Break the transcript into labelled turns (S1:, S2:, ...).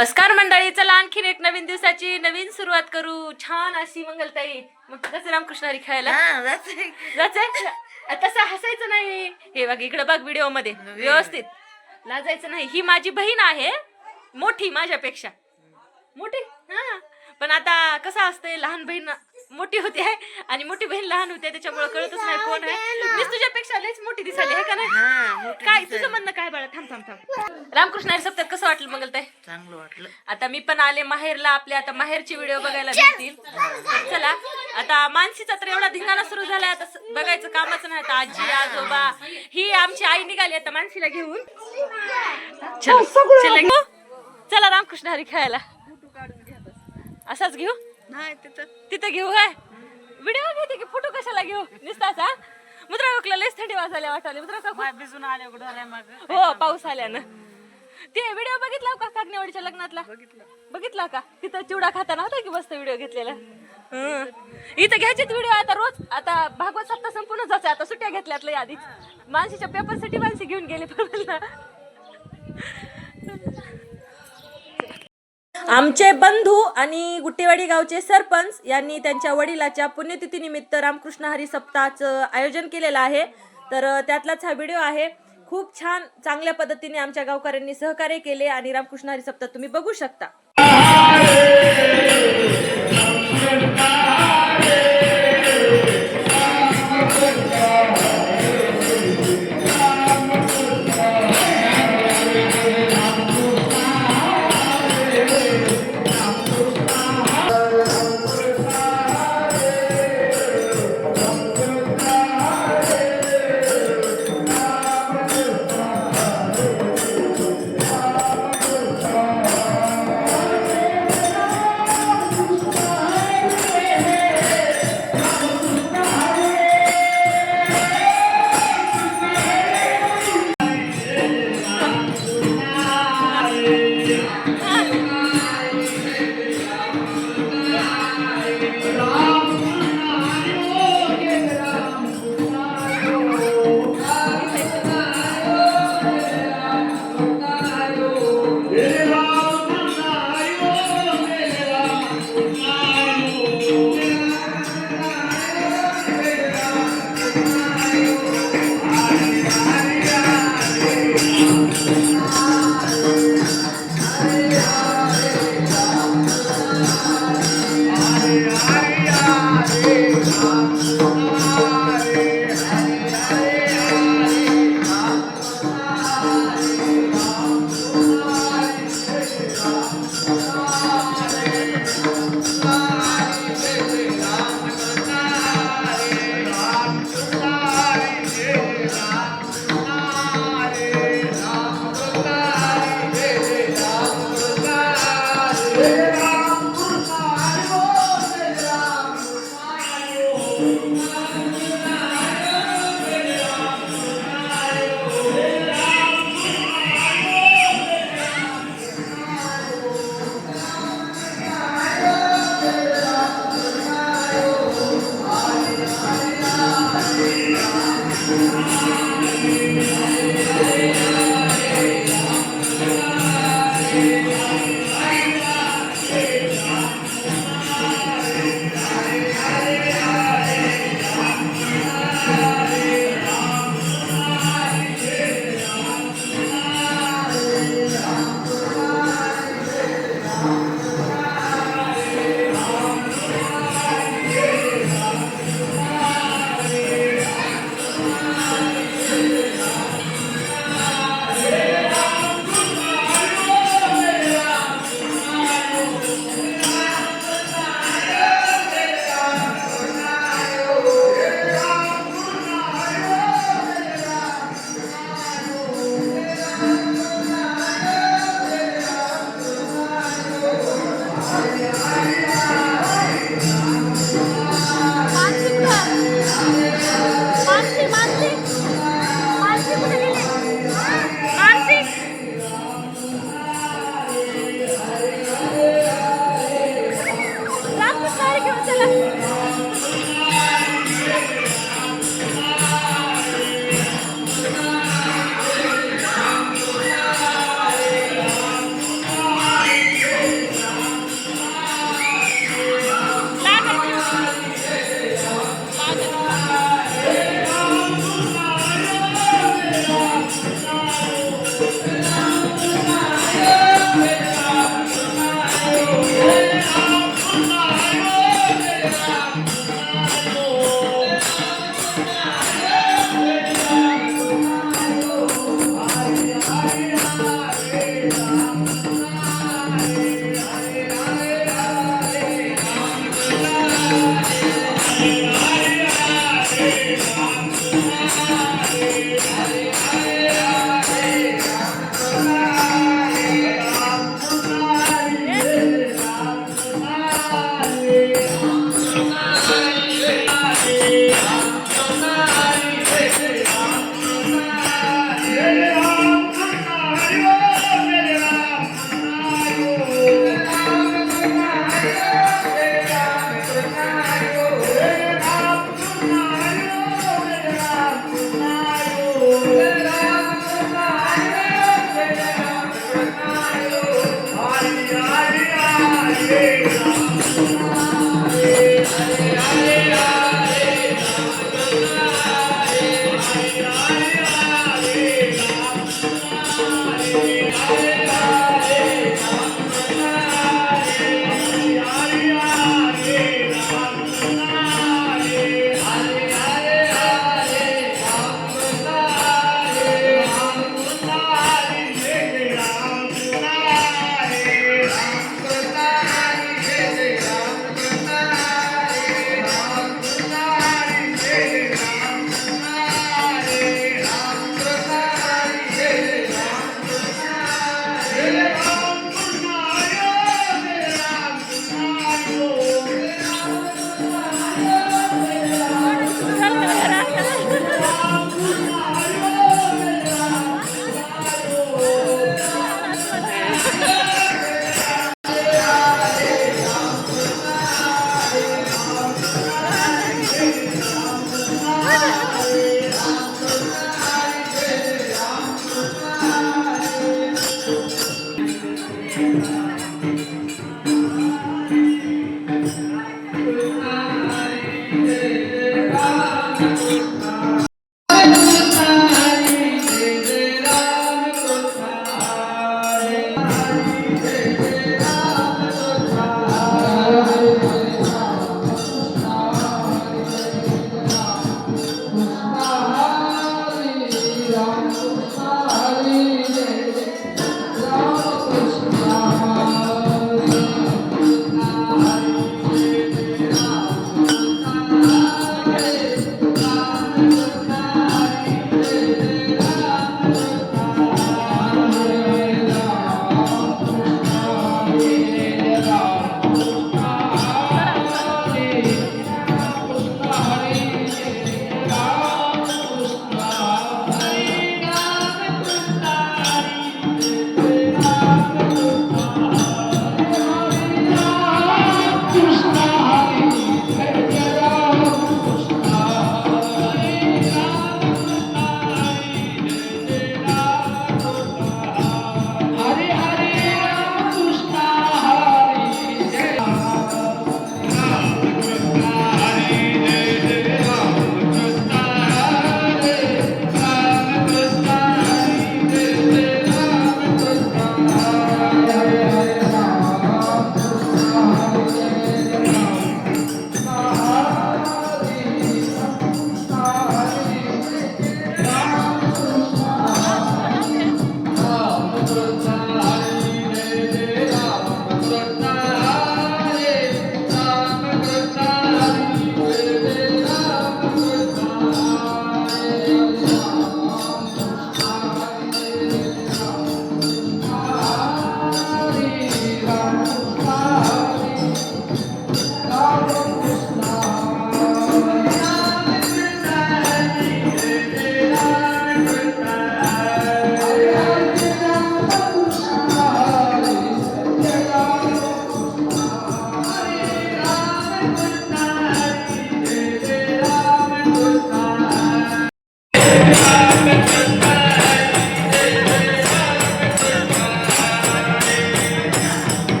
S1: नमस्कार मंडळी चला आणखीन एक नवीन दिवसाची नवीन सुरुवात करू. छान अशी मंगलताई. मग कसं रामकृष्ण हरी खेळायला?
S2: हा,
S1: तसं हसायचं नाही. हे बघ इकडे बघ व्हिडिओमध्ये व्यवस्थित. लाजायचं नाही. ही माझी बहीण आहे. मोठी माझ्यापेक्षा. मोठी? हा. पण आता कसं असतंय लहान बहीण मोठी होती आहे आणि मोठी बहीण लहान होती त्याच्यामुळे कळतच नाही कोण आहे. मीच तुझ्यापेक्षा लयच मोठी दिसाली आहे का नाही?
S2: हा,
S1: काय. तुझं म्हणणं काय बाळा? थांब थांब थांब. रामकृष्ण हरी सप्ताह कसं वाटलं मंगलताई
S2: चांगलं वाटलं.
S1: आता मी पण आले माहेरला आपल्या आता माहेरची व्हिडिओ बघायला भेटतील. चला. आता मानसीचा तर एवढा धिंगाणा सुरू झालाय आता बघायचं कामच नाही. आता आजी आजोबा ही आमची आई निघाली आता मानसीला घेऊन. चलो. चला रामकृष्ण हरी खेळायला. असाच घेऊ?
S2: नाही तिथं.
S1: तिथं घेऊ काय? व्हिडिओ घेते की फोटो कशाला घेऊ? नुसताचा मुद्रा ओकला लयच थंडी वाजायला वाटाली. मुद्रा काकू
S2: भिजून आले माग.
S1: हो पाऊस आल्यानं ते व्हिडिओ बघितला का कागनेवाडीच्या लग्नातला? बघितला. का? तिथं चिवडा खाताना होता की मस्त व्हिडिओ घेतलेला? हं. इथं घ्यायचेच व्हिडिओ आता रोज. आता भागवत सप्ताह संपूर्ण जायचं आता सुट्ट्या घेतल्यात लय आधी मानसीच्या पेपरसाठी मानसी घेऊन गेले परवाला. आमचे बंधू आणि गुट्टेवाडी गावचे सरपंच यांनी त्यांच्या वडिलाच्या पुण्यतिथीनिमित्त रामकृष्ण हरी सप्ताहाचं आयोजन केलेलं आहे. तर त्यातलाच हा व्हिडिओ आहे. खूप छान चांगल्या पद्धतीने आमच्या गावकऱ्यांनी सहकार्य केले आणि रामकृष्ण हरी सप्ताह तुम्ही बघू शकता. Thank you.